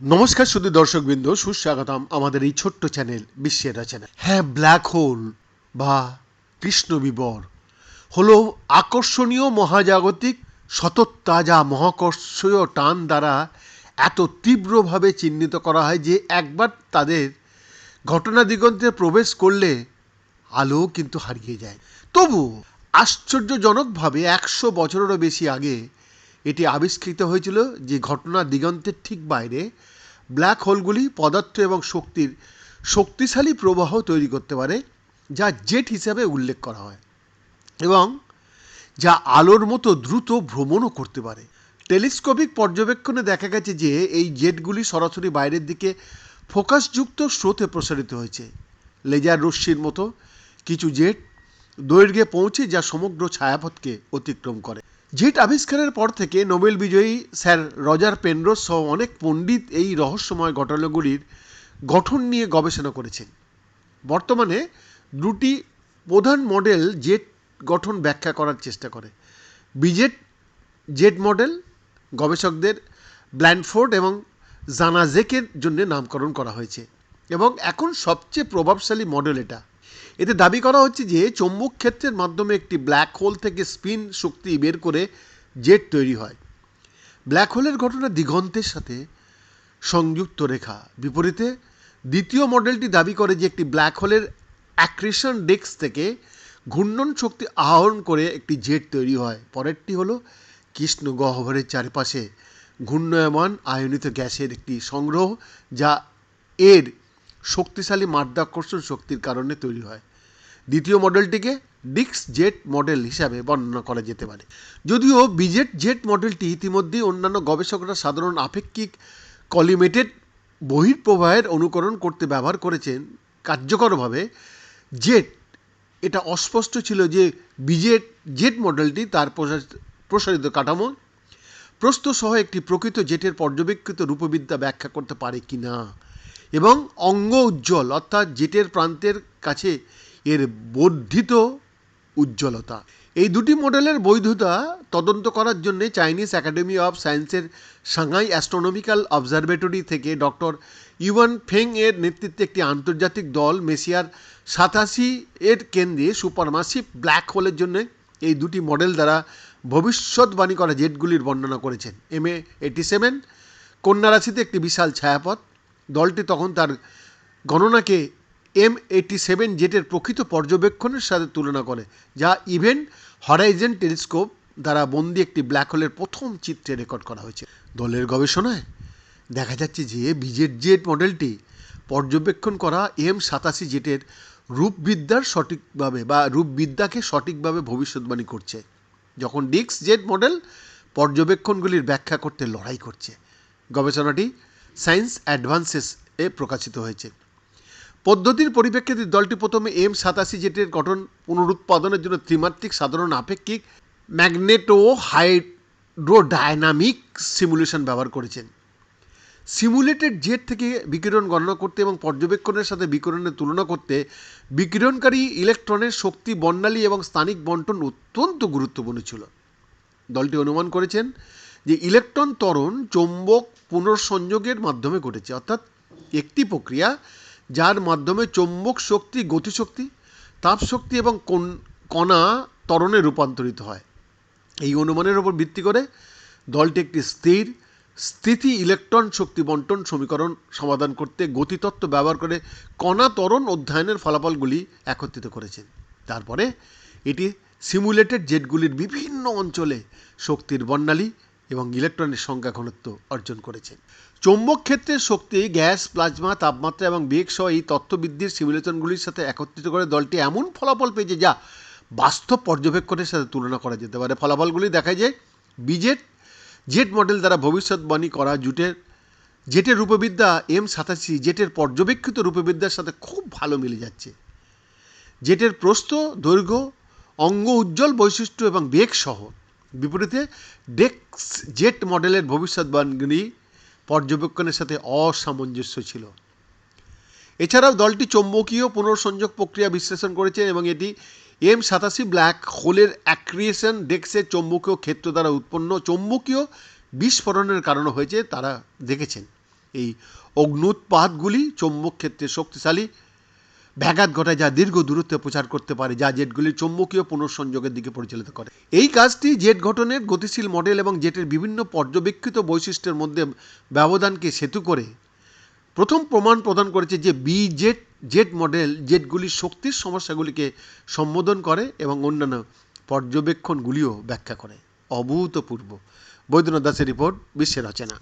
নমস্কার শুধু দর্শকবৃন্দ, সুস্বাগতম আমাদের এই ছোট্ট চ্যানেল বিশ্বের রচনা। হ্যাঁ ব্ল্যাক হোল বা কৃষ্ণ বিবর হল আকর্ষণীয় মহাজাগতিক শততাজা মহাকর্ষীয় টান দ্বারা এত তীব্রভাবে চিহ্নিত করা হয় যে একবার তাদের ঘটনা দিগন্তে প্রবেশ করলে আলো কিন্তু হারিয়ে যায়। তবু আশ্চর্যজনকভাবে একশো বছরেরও বেশি আগে এটি আবিষ্কৃত হয়েছিল যে ঘটনা দিগন্তের ঠিক বাইরে ব্ল্যাক হোলগুলি পদার্থ এবং শক্তির শক্তিশালী প্রবাহ তৈরি করতে পারে, যা জেট হিসাবে উল্লেখ করা হয় এবং যা আলোর মতো দ্রুত ভ্রমণও করতে পারে। টেলিস্কোপিক পর্যবেক্ষণে দেখা গেছে যে এই জেটগুলি সরাসরি বাইরের দিকে ফোকাসযুক্ত স্রোতে প্রসারিত হয়েছে। লেজার রশ্মির মতো কিছু জেট দৈর্ঘ্যে পৌঁছে যা সমগ্র ছায়াপথকে অতিক্রম করে। জেট আবিষ্কারের পর থেকে নোবেল বিজয়ী স্যার রজার পেনরোস সহ অনেক পণ্ডিত এই রহস্যময় ঘটনাগুলির গঠন নিয়ে গবেষণা করেছেন। বর্তমানে দুটি প্রধান মডেল জেট গঠন ব্যাখ্যা করার চেষ্টা করে। বিজেট জেট মডেল, গবেষকদের ব্ল্যান্ডফোর্ড এবং জানাজেকের জন্য নামকরণ করা হয়েছে এবং এখন সবচেয়ে প্রভাবশালী মডেল এটা। এতে দাবি করা হচ্ছে যে চৌম্বক ক্ষেত্রের মাধ্যমে একটি ব্ল্যাক হোল থেকে স্পিন শক্তি বের করে জেট তৈরি হয়। ব্ল্যাক হোলের ঘটনা দিগন্তের সাথে সংযুক্ত রেখা। বিপরীতে, দ্বিতীয় মডেলটি দাবি করে যে একটি ব্ল্যাক হোলের অ্যাক্রিশন ডেস্ক থেকে ঘূর্ণন শক্তি আহরণ করে একটি জেট তৈরি হয়। পরেরটি হলো কৃষ্ণ গহ্বরের চারপাশে ঘূর্ণায়মান আয়নিত গ্যাসের একটি সংগ্রহ, যা এর শক্তিশালী মাধ্যাকর্ষণ শক্তির কারণে তৈরি হয়। দ্বিতীয় মডেলটিকে ডিক্স জেট মডেল হিসাবে বর্ণনা করা যেতে পারে। যদিও বিজেট জেট মডেলটি ইতিমধ্যেই অন্যান্য গবেষকরা সাধারণ আপেক্ষিক কলিমেটেড বহির্প্রবাহের অনুকরণ করতে ব্যবহার করেছেন। কার্যকরভাবে জেট এটা অস্পষ্ট ছিল যে বিজেট জেট মডেলটি তার প্রসার- প্রসারিত কাঠামো প্রস্থ সহ একটি প্রকৃত জেটের পর্যবেক্ষিত রূপবিদ্যা ব্যাখ্যা করতে পারে কি না এবং অঙ্গ উজ্জ্বল, অর্থাৎ জেটের প্রান্তের কাছে এর বর্ধিত উজ্জ্বলতা। এই দুটি মডেলের বৈধতা তদন্ত করার জন্য চাইনিজ একাডেমি অফ সায়েন্সের সাংহাই অ্যাস্ট্রোনমিক্যাল অবজারভেটরি থেকে ডক্টর ইউয়ান ফেং এর নেতৃত্বে একটি আন্তর্জাতিক দল মেসিয়ার সাতাশি এর কেন্দ্রে সুপারমাসিভ ব্ল্যাক হোলের জন্য এই দুটি মডেল দ্বারা ভবিষ্যৎবাণী করা জেটগুলির বর্ণনা করেছেন। এম এ এইটি সেভেন, কন্যা রাশিতে একটি বিশাল ছায়াপথ। দলটি তখন তার গণনাকে এম এইটি সেভেন জেটের প্রকৃত পর্যবেক্ষণের সাথে তুলনা করে, যা ইভেন্ট হরাইজেন টেলিস্কোপ দ্বারা বন্দি একটি ব্ল্যাক হোলের প্রথম চিত্রে রেকর্ড করা হয়েছে। দলের গবেষণায় দেখা যাচ্ছে যে বিজেট জেট মডেলটি পর্যবেক্ষণ করা এম সাতাশি জেটের রূপবিদ্যার সঠিকভাবে বা রূপবিদ্যাকে সঠিকভাবে ভবিষ্যৎবাণী করছে, যখন ডিক্স জেট মডেল পর্যবেক্ষণগুলির ব্যাখ্যা করতে লড়াই করছে। গবেষণাটি সায়েন্স অ্যাডভান্সেস এ প্রকাশিত হয়েছে। পদ্ধতির পরিপ্রেক্ষিতে দলটি প্রথমে এম সাতাশি জেটের গঠন পুনরুৎপাদনের জন্য ত্রিমাত্রিক সাধারণ আপেক্ষিক ম্যাগনেটো হাইড্রোডায়নামিক সিমুলেশন ব্যবহার করেছেন। সিমুলেটেড জেট থেকে বিকিরণ গণনা করতে এবং পর্যবেক্ষণের সাথে বিকিরণের তুলনা করতে বিকিরণকারী ইলেকট্রনের শক্তি, বর্ণালী এবং স্থানিক বন্টন অত্যন্ত গুরুত্বপূর্ণ ছিল। দলটি অনুমান করেছেন যে ইলেকট্রন ত্বরণ চৌম্বক পুনর্সংযোগের মাধ্যমে ঘটেছে, অর্থাৎ একটি প্রক্রিয়া যার মাধ্যমে চৌম্বক শক্তি, গতিশক্তি, তাপশক্তি এবং কোন- কণা ত্বরণে রূপান্তরিত হয়। এই অনুমানের উপর ভিত্তি করে দলটি একটি স্থির স্থিতি ইলেকট্রন শক্তি বন্টন সমীকরণ সমাধান করতে গতিতত্ত্ব ব্যবহার করে কণা ত্বরণ অধ্যয়নের ফলাফলগুলি একত্রিত করেছেন তারপরে এটি সিমুলেটেড জেটগুলির বিভিন্ন অঞ্চলে শক্তির বর্ণালী এবং ইলেকট্রনের সংখ্যা ঘনত্ব অর্জন করেছে চৌম্বক ক্ষেত্রের শক্তি, গ্যাস, প্লাজমা, তাপমাত্রা এবং বেগ সহ এই তথ্যবৃদ্ধির সিমুলেশনগুলির সাথে একত্রিত করে দলটি এমন ফলাফল পেয়েছে যা বাস্তব পর্যবেক্ষণের সাথে তুলনা করা যেতে পারে। ফলাফলগুলি দেখায় যায় বিজেট জেট মডেল দ্বারা ভবিষ্যৎবাণী করা জুটের জেটের রূপবিদ্যা এম সাতাশি জেটের পর্যবেক্ষিত রূপবিদ্যার সাথে খুব ভালো মিলে যাচ্ছে। জেটের প্রস্থ, দৈর্ঘ্য, অঙ্গ উজ্জ্বল বৈশিষ্ট্য এবং বেগ সহ বিপরীতে ডেক্স জেট মডেলের ভবিষ্যৎবাণী পর্যবেক্ষণের সাথে অসামঞ্জস্য ছিল। এছাড়াও দলটি চৌম্বকীয় পুনর্সংযোগ প্রক্রিয়া বিশ্লেষণ করেছে এবং এটি এম সাতাশি ব্ল্যাক হোলের অ্যাক্রিয়েশন ডেক্সের চৌম্বকীয় ক্ষেত্র দ্বারা উৎপন্ন চৌম্বকীয় বিস্ফোরণের কারণে হয়েছে, তারা দেখেছেন। এই অগ্নুৎপাতগুলি চৌম্বক ক্ষেত্রে শক্তিশালী ব্যাঘাত ঘটায় যা দীর্ঘ দূরত্বে প্রচার করতে পারে, যা জেটগুলির চৌম্বকীয় পুনঃসংযোগের দিকে পরিচালিত করে। এই কাজটি জেট গঠনের গতিশীল মডেল এবং জেটের বিভিন্ন পর্যবেক্ষিত বৈশিষ্ট্যের মধ্যে ব্যবধানকে সেতু করে। প্রথম প্রমাণ প্রদান করেছে যে বি জেট জেট মডেল জেটগুলির শক্তির সমস্যাগুলিকে সম্বোধন করে এবং অন্যান্য পর্যবেক্ষণগুলিও ব্যাখ্যা করে। অভূতপূর্ব। বৈদ্যনাথ দাসের রিপোর্ট বিশ্বের রচনা